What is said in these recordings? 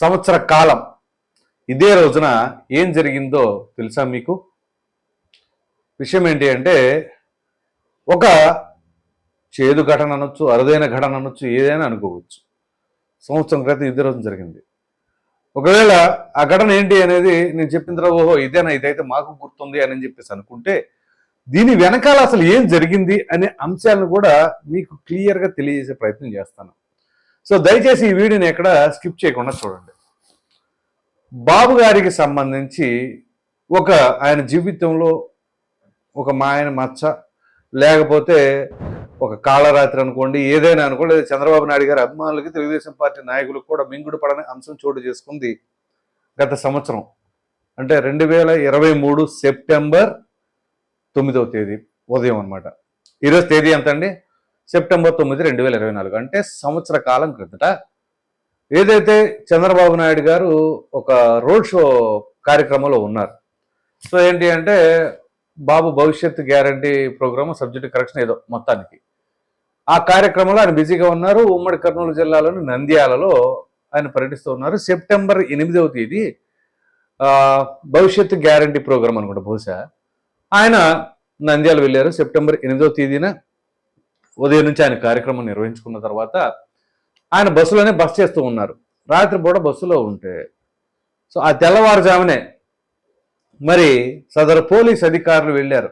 సంవత్సర కాలం. ఇదే రోజున ఏం జరిగిందో తెలుసా మీకు? విషయం ఏంటి అంటే ఒక చేదు ఘటన అనొచ్చు అరుదైన ఘటన అనొచ్చు ఏదైనా అనుకోవచ్చు. సంవత్సరం క్రితం ఇదే రోజున జరిగింది. ఒకవేళ ఆ ఘటన ఏంటి అనేది నేను చెప్పిన తర్వాత ఓహో ఇదేనా ఇదైతే మాకు గుర్తుంది అని చెప్పేసి అనుకుంటే దీని వెనకాల అసలు ఏం జరిగింది అనే అంశాలను కూడా మీకు క్లియర్గా తెలియజేసే ప్రయత్నం చేస్తాను. సో దయచేసి ఈ వీడియోని ఎక్కడ స్కిప్ చేయకుండా చూడండి. బాబు గారికి సంబంధించి ఒక ఆయన జీవితంలో ఒక మాయన మచ్చ లేకపోతే ఒక కాళరాత్రి అనుకోండి ఏదైనా అనుకోండి చంద్రబాబు నాయుడు గారి అభిమానులకి తెలుగుదేశం పార్టీ నాయకులకు కూడా మింగుడు పడని అంశం చోటు చేసుకుంది గత సంవత్సరం. అంటే రెండు వేల ఇరవై మూడు సెప్టెంబర్ తొమ్మిదవ తేదీ ఉదయం అనమాట ఈరోజు తేదీ ఎంత అండి సెప్టెంబర్ తొమ్మిది రెండు వేల ఇరవై నాలుగు. అంటే సంవత్సర కాలం క్రిందట ఏదైతే చంద్రబాబు నాయుడు గారు ఒక రోడ్ షో కార్యక్రమంలో ఉన్నారు. సో ఏంటి అంటే బాబు భవిష్యత్ గ్యారంటీ ప్రోగ్రామ్ సబ్జెక్ట్ కరెక్షన్ ఏదో మొత్తానికి. ఆ కార్యక్రమంలో ఆయన బిజీగా ఉన్నారు. ఉమ్మడి కర్నూలు జిల్లాలోని నంద్యాలలో ఆయన పర్యటిస్తూ ఉన్నారు. సెప్టెంబర్ ఎనిమిదవ తేదీ భవిష్యత్ గ్యారంటీ ప్రోగ్రామ్ అనుకుంటా బహుశా. ఆయన నంద్యాల వెళ్ళారు. సెప్టెంబర్ ఎనిమిదవ తేదీన ఉదయం నుంచి ఆయన కార్యక్రమం నిర్వహించుకున్న తర్వాత ఆయన బస్సులోనే బస్ చేస్తూ ఉన్నారు. రాత్రిపూట బస్సులో ఉంటే సో ఆ తెల్లవారుజామునే మరి సదరు పోలీస్ అధికారులు వెళ్ళారు.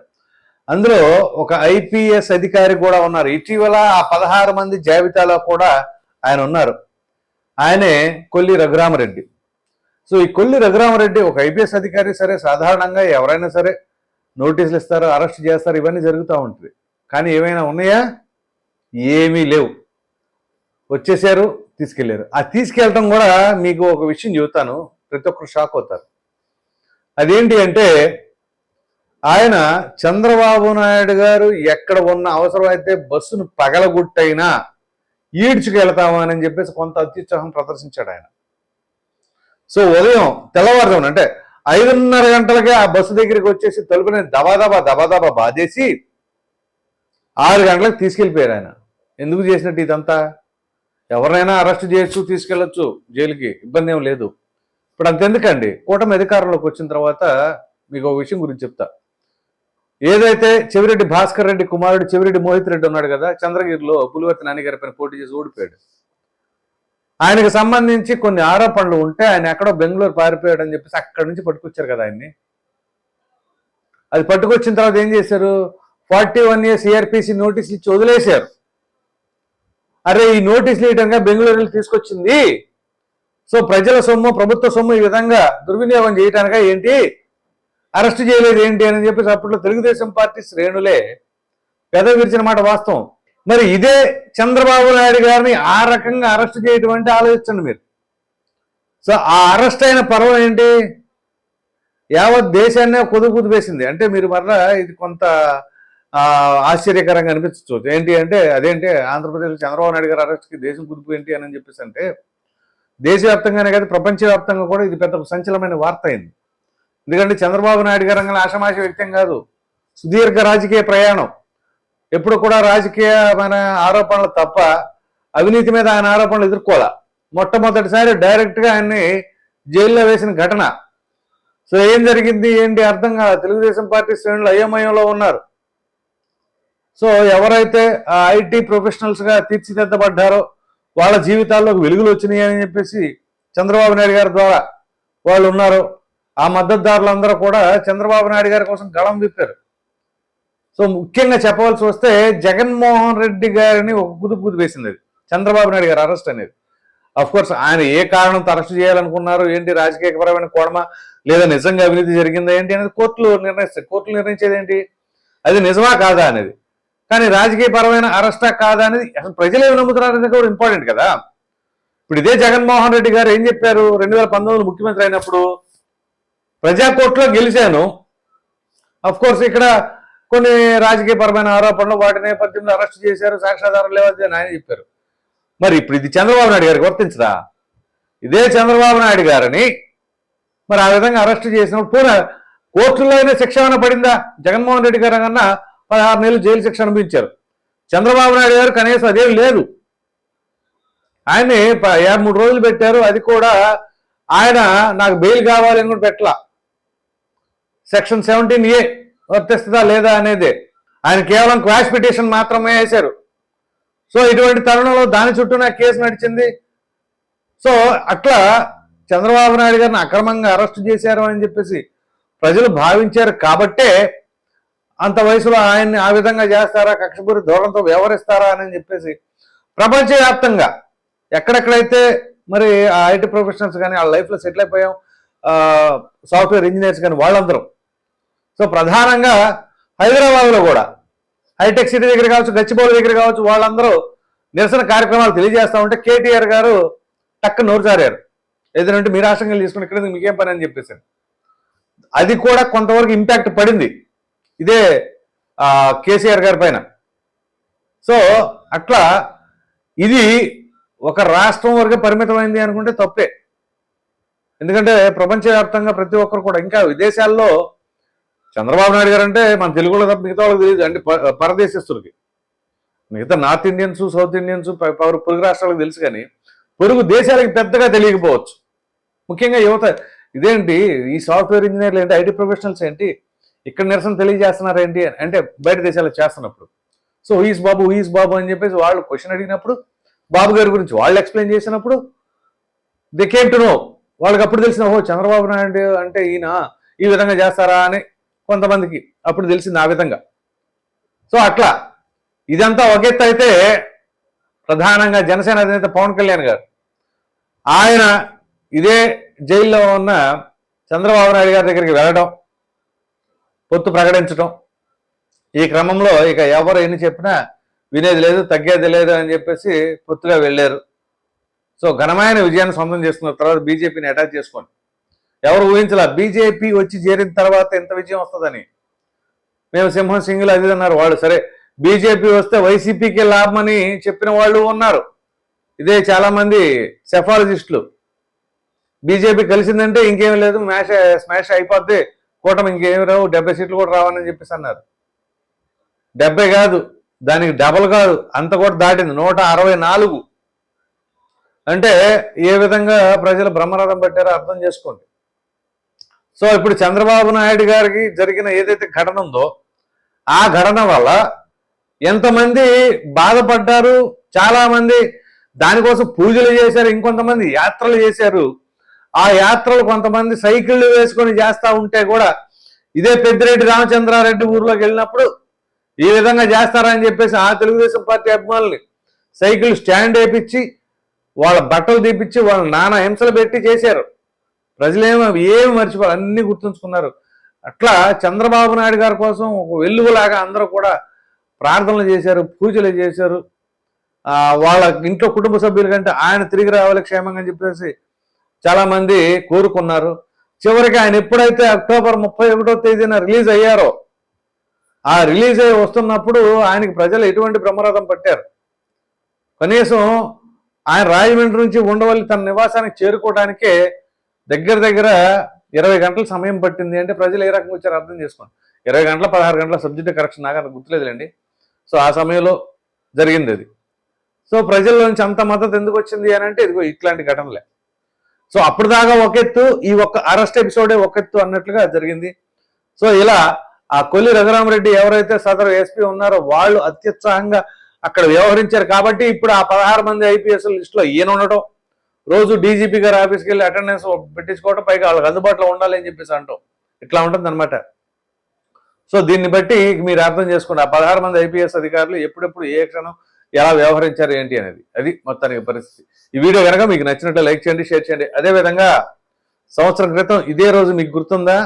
అందులో ఒక ఐపీఎస్ అధికారి కూడా ఉన్నారు. ఇటీవల ఆ పదహారు మంది జాబితాలో కూడా ఆయన ఉన్నారు. ఆయనే కొల్లి రఘురామరెడ్డి. సో ఈ కొల్లి రఘురామరెడ్డి ఒక ఐపీఎస్ అధికారి సరే సాధారణంగా ఎవరైనా సరే నోటీసులు ఇస్తారు అరెస్ట్ చేస్తారు ఇవన్నీ జరుగుతూ ఉంటుంది కానీ ఏమైనా ఉన్నాయా? ఏమీ లేవు. వచ్చేసారు తీసుకెళ్ళారు ఆ తీసుకెళ్ళటం కూడా మీకు ఒక విషయం చెబుతాను. ప్రతి ఒక్కరు షాక్ అవుతారు. అదేంటి అంటే ఆయన చంద్రబాబు నాయుడు గారు ఎక్కడ ఉన్న అవసరమైతే బస్సును పగలగొట్టైనా ఈడ్చుకెళ్తామని చెప్పేసి కొంత అత్యుత్సాహం ప్రదర్శించాడు ఆయన. సో ఉదయం తెల్లవారుజామున అంటే ఐదున్నర గంటలకే ఆ బస్సు దగ్గరికి వచ్చేసి తలుపుని దబాదబా దబాదబా బాధేసి ఆరు గంటలకు తీసుకెళ్ళిపోయారు ఆయన. ఎందుకు చేసినట్టు ఇదంతా? ఎవరినైనా అరెస్ట్ చేయొచ్చు తీసుకెళ్ళొచ్చు జైలుకి. ఇబ్బంది ఏం లేదు. ఇప్పుడు అంతెందుకండి? కూటమి అధికారంలోకి వచ్చిన తర్వాత మీకు ఒక విషయం గురించి చెప్తా. ఏదైతే చెవిరెడ్డి భాస్కర్ రెడ్డి కుమారుడు చెవిరెడ్డి మోహిత్ రెడ్డి ఉన్నాడు కదా చంద్రగిరిలో పులివర్తి నాన్నగారి పైన పోటీ చేసి ఓడిపోయాడు. ఆయనకు సంబంధించి కొన్ని ఆరోపణలు ఉంటే ఆయన ఎక్కడో బెంగళూరు పారిపోయాడు అని చెప్పేసి అక్కడి నుంచి పట్టుకొచ్చారు కదా ఆయన్ని. అది పట్టుకొచ్చిన తర్వాత ఏం చేశారు? Forty one years CrPC notice ఇచ్చి వదిలేశారు. అరే ఈ నోటీసులు ఇవ్వడంగా బెంగళూరు తీసుకొచ్చింది. సో ప్రజల సొమ్ము ప్రభుత్వ సొమ్ము ఈ విధంగా దుర్వినియోగం చేయటానిక ఏంటి? అరెస్ట్ చేయలేదు ఏంటి అని చెప్పేసి అప్పట్లో తెలుగుదేశం పార్టీ శ్రేణులే పెద విరిచిన మాట వాస్తవం. మరి ఇదే చంద్రబాబు నాయుడు గారిని ఆ రకంగా అరెస్ట్ చేయటం అంటే ఆలోచించండి మీరు. సో ఆ అరెస్ట్ అయిన పర్వం ఏంటి? యావత్ దేశాన్నే కుదుపు కుదిపేసింది. అంటే మీరు మరలా ఇది కొంత ఆశ్చర్యకరంగా అనిపించవచ్చు. ఏంటి అంటే అదేంటి ఆంధ్రప్రదేశ్ చంద్రబాబు నాయుడు గారు అరెస్ట్కి దేశం కుదుపు ఏంటి అని చెప్పేసి అంటే దేశవ్యాప్తంగానే కాదు ప్రపంచవ్యాప్తంగా కూడా ఇది పెద్ద సంచలమైన వార్త అయింది ఎందుకంటే చంద్రబాబు నాయుడు గారు రంగంలో ఆషమాష వ్యక్తం కాదు. సుదీర్ఘ రాజకీయ ప్రయాణం. ఎప్పుడు కూడా రాజకీయమైన ఆరోపణలు తప్ప అవినీతి మీద ఆయన ఆరోపణలు ఎదుర్కోవాలా? మొట్టమొదటిసారి డైరెక్ట్గా ఆయన్ని జైల్లో వేసిన ఘటన. సో ఏం జరిగింది ఏంటి అర్థం కాదు తెలుగుదేశం పార్టీ శ్రేణులు అయోమయంలో ఉన్నారు. సో ఎవరైతే ఆ ఐటీ ప్రొఫెషనల్స్గా తీర్చిదిద్దబడ్డారో వాళ్ళ జీవితాల్లోకి వెలుగులు వచ్చినాయి అని చెప్పేసి చంద్రబాబు నాయుడు గారి ద్వారా వాళ్ళు ఉన్నారు. ఆ మద్దతుదారులందరూ కూడా చంద్రబాబు నాయుడు గారి కోసం గళం విప్పారు. సో ముఖ్యంగా చెప్పవలసి వస్తే జగన్మోహన్ రెడ్డి గారిని ఒక కుదు కుదు వేసింది అది. చంద్రబాబు నాయుడు గారి అరెస్ట్ అనేది. అఫ్ కోర్స్ ఆయన ఏ కారణంతో అరెస్ట్ చేయాలనుకున్నారు? ఏంటి రాజకీయపరమైన కోడమ లేదా నిజంగా అవినీతి జరిగిందా? ఏంటి అనేది కోర్టులు నిర్ణయిస్తాయి. కోర్టులు నిర్ణయించేది ఏంటి? అది నిజమా కాదా అనేది. కానీ రాజకీయపరమైన అరెస్టా కాదా అనేది అసలు ప్రజలు ఏమి నమ్ముతున్నారు అనేది కూడా ఇంపార్టెంట్ కదా. ఇప్పుడు ఇదే జగన్మోహన్ రెడ్డి గారు ఏం చెప్పారు? రెండు వేల పంతొమ్మిది ముఖ్యమంత్రి అయినప్పుడు ప్రజా కోర్టులో గెలిచాను. అఫ్ కోర్స్ ఇక్కడ కొన్ని రాజకీయపరమైన ఆరోపణలు వాటి నేపథ్యంలో అరెస్ట్ చేశారు సాక్ష్యాధారం లేవద్దు అని ఆయన చెప్పారు. మరి ఇప్పుడు ఇది చంద్రబాబు నాయుడు గారికి వర్తించదా? ఇదే చంద్రబాబు నాయుడు గారిని మరి ఆ విధంగా అరెస్ట్ చేసినప్పుడు పూర్ణ కోర్టుల్లో అయినా శిక్ష ఏమైనా పడిందా? జగన్మోహన్ రెడ్డి గారు కన్నా పదహారు నెలలు జైలు శిక్ష అనిపించారు చంద్రబాబు నాయుడు గారు కనీసం అదేం లేదు. ఆయన్ని ప- యాభై మూడు రోజులు పెట్టారు. అది కూడా ఆయన నాకు బెయిల్ కావాలని కూడా పెట్టలా. సెక్షన్ సెవెంటీన్ ఏ వర్తిస్తుందా లేదా అనేది. ఆయన కేవలం క్వాష్ పిటిషన్ మాత్రమే వేశారు. సో ఇటువంటి తరుణంలో దాని చుట్టూ నాకు కేసు నడిచింది. సో అట్లా చంద్రబాబు నాయుడు గారిని అక్రమంగా అరెస్ట్ చేశారు అని చెప్పేసి ప్రజలు భావించారు కాబట్టే అంత వయసులో ఆయన్ని ఆ విధంగా చేస్తారా? కక్షపూరి ధోరణితో వ్యవహరిస్తారా అని చెప్పేసి ప్రపంచవ్యాప్తంగా ఎక్కడెక్కడైతే మరి ఆ ఐటీ ప్రొఫెషనల్స్ కానీ ఆ లైఫ్లో సెటిల్ అయిపోయాం సాఫ్ట్వేర్ ఇంజనీర్స్ కానీ వాళ్ళందరూ. సో ప్రధానంగా హైదరాబాద్లో కూడా హైటెక్ సిటీ దగ్గర కావచ్చు గచ్చిబౌలి దగ్గర కావచ్చు వాళ్ళందరూ నిరసన కార్యక్రమాలు తెలియజేస్తా ఉంటే కేటీఆర్ గారు టక్క నోరు జారారు. మీరు ఆశంగా రాష్ట్రంగా తీసుకుని ఇక్కడ మీకేం పని అని చెప్పేసి. అది కూడా కొంతవరకు ఇంపాక్ట్ పడింది. ఇదే కేసీఆర్ గారి పైన. సో అట్లా ఇది ఒక రాష్ట్రం వరకే పరిమితమైంది అనుకుంటే తప్పే. ఎందుకంటే ప్రపంచవ్యాప్తంగా ప్రతి ఒక్కరు కూడా ఇంకా విదేశాల్లో చంద్రబాబు నాయుడు గారు అంటే మన తెలుగులో తప్ప మిగతా వాళ్ళకి తెలియదు అంటే పరదేశస్తులకి. మిగతా నార్త్ ఇండియన్స్ సౌత్ ఇండియన్స్ పొరుగు రాష్ట్రాలకు తెలుసు కానీ పొరుగు దేశాలకి పెద్దగా తెలియకపోవచ్చు. ముఖ్యంగా యువత ఇదేంటి ఈ సాఫ్ట్వేర్ ఇంజనీర్లు ఏంటి ఐటీ ప్రొఫెషనల్స్ ఏంటి? ఇక్కడ నిరసన తెలియజేస్తున్నారు ఏంటి అంటే బయట దేశాల్లో చేస్తున్నప్పుడు. సో హీస్ బాబు హీస్ బాబు అని చెప్పేసి వాళ్ళు క్వశ్చన్ అడిగినప్పుడు బాబు గారి గురించి వాళ్ళు ఎక్స్ప్లెయిన్ చేసినప్పుడు దే కేమ్ టు నో. వాళ్ళకి అప్పుడు తెలిసిన ఓహో చంద్రబాబు నాయుడు అంటే ఈయన ఈ విధంగా చేస్తారా అని కొంతమందికి అప్పుడు తెలిసింది ఆ విధంగా. సో అట్లా. ఇదంతా ఒక అయితే ప్రధానంగా జనసేన అధినేత పవన్ కళ్యాణ్ గారు. ఆయన ఇదే జైల్లో ఉన్న చంద్రబాబు నాయుడు గారి దగ్గరికి వెళ్ళడం పొత్తు ప్రకటించడం ఈ క్రమంలో ఇక ఎవరు ఎన్ని చెప్పినా వినేది లేదు తగ్గేది లేదు అని చెప్పేసి పొత్తుగా వెళ్ళారు. సో ఘనమైన విజయాన్ని సొంతం చేసుకున్న తర్వాత బీజేపీని అటాచ్ చేసుకోండి. ఎవరు ఊహించలా బీజేపీ వచ్చి చేరిన తర్వాత ఎంత విజయం వస్తుందని. మేము సింహం సింగులు అది అన్నారు వాళ్ళు. సరే బీజేపీ వస్తే వైసీపీకి లాభమని చెప్పిన వాళ్ళు ఉన్నారు. ఇదే చాలామంది సెఫాలజిస్టులు. బీజేపీ కలిసిందంటే ఇంకేం లేదు మ్యాష్ స్మాష్ అయిపోద్ది. కూటమి ఇంకేమి రావు డెబ్బై సీట్లు కూడా రావని చెప్పేసి అన్నారు. డెబ్బై కాదు దానికి డబల్ కాదు అంత కూడా దాటింది నూట అరవై నాలుగు. అంటే ఏ విధంగా ప్రజలు బ్రహ్మరథం పట్టారో అర్థం చేసుకోండి. సో ఇప్పుడు చంద్రబాబు నాయుడు గారికి జరిగిన ఏదైతే ఘటన ఉందో ఆ ఘటన వల్ల ఎంతమంది బాధపడ్డారు? చాలామంది దానికోసం పూజలు చేశారు ఇంకొంతమంది యాత్రలు చేశారు. ఆ యాత్రలు కొంతమంది సైకిళ్ళు వేసుకొని చేస్తూ ఉంటే కూడా ఇదే పెద్దిరెడ్డి రామచంద్రారెడ్డి ఊర్లోకి వెళ్ళినప్పుడు ఈ విధంగా చేస్తారని చెప్పేసి ఆ తెలుగుదేశం పార్టీ అభిమానుల్ని సైకిల్ స్టాండ్ వేపించి వాళ్ళ బట్టలు తీపిచ్చి వాళ్ళ నానా హింసలు పెట్టి చేశారు. ప్రజలేమో ఏమి మర్చిపోరు అన్ని గుర్తుంచుకున్నారు. అట్లా చంద్రబాబు నాయుడు గారి కోసం ఒక వెలుగులాగా అందరూ కూడా ప్రార్థనలు చేశారు పూజలు చేశారు. వాళ్ళ ఇంట్లో కుటుంబ సభ్యుల కంటే ఆయన తిరిగి రావాలి క్షేమంగా అని చెప్పేసి చాలామంది కోరుకున్నారు. చివరికి ఆయన ఎప్పుడైతే అక్టోబర్ ముప్పై ఒకటో తేదీన రిలీజ్ అయ్యారో ఆ రిలీజ్ అయ్యి వస్తున్నప్పుడు ఆయనకి ప్రజలు ఎటువంటి బ్రహ్మరథం పట్టారు? కనీసం ఆయన రాజమండ్రి నుంచి ఉండవల్లి తన నివాసానికి చేరుకోవడానికే దగ్గర దగ్గర ఇరవై గంటల సమయం పట్టింది అంటే ప్రజలు ఏ రకంగా వచ్చారో అర్థం చేసుకోండి. ఇరవై గంటల పదహారు గంటల సబ్జెక్ట్ కరెక్షన్ నాకు అంత గుర్తులేదులేండి. సో ఆ సమయంలో జరిగింది అది. సో ప్రజల నుంచి అంత మద్దతు ఎందుకు వచ్చింది అని అంటే ఇదిగో ఇట్లాంటి ఘటనలే. సో అప్పుడు దాకా ఒక ఎత్తు ఈ ఒక్క అరెస్ట్ ఎపిసోడే ఒక ఎత్తు అన్నట్లుగా జరిగింది. సో ఇలా ఆ కొల్లి రఘురామరెడ్డి ఎవరైతే సదరు ఎస్పీ ఉన్నారో వాళ్ళు అత్యుత్సాహంగా అక్కడ వ్యవహరించారు. కాబట్టి ఇప్పుడు ఆ పదహారు మంది ఐపీఎస్ లిస్టులో ఈయన ఉండటం రోజు డీజీపీ గారి ఆఫీస్కి వెళ్ళి అటెండెన్స్ పెట్టించుకోవటం పైగా వాళ్ళకి అందుబాటులో ఉండాలి అని చెప్పేసి అంటాం. ఇట్లా ఉంటుంది అనమాట సో దీన్ని బట్టి మీరు అర్థం చేసుకోండి ఆ పదహారు మంది ఐపీఎస్ అధికారులు ఎప్పుడెప్పుడు ఏ క్షణం ఎలా వ్యవహరించారు ఏంటి అనేది. అది మొత్తానికి పరిస్థితి. ఈ వీడియో కనుక మీకు నచ్చినట్లు లైక్ చేయండి షేర్ చేయండి. అదేవిధంగా సంవత్సరం క్రితం ఇదే రోజు మీకు గుర్తుందా?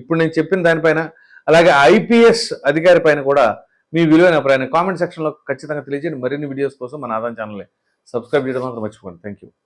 ఇప్పుడు నేను చెప్పిన దానిపైన. అలాగే ఐపీఎస్ అధికారి పైన కూడా మీ విలువైన అభిప్రాయాన్ని కామెంట్ సెక్షన్లో ఖచ్చితంగా తెలియజేయండి. మరిన్ని వీడియోస్ కోసం మన ఆదాయం ఛానల్ని సబ్స్క్రైబ్ చేయడం మాత్రం మర్చిపోండి థ్యాంక్ యూ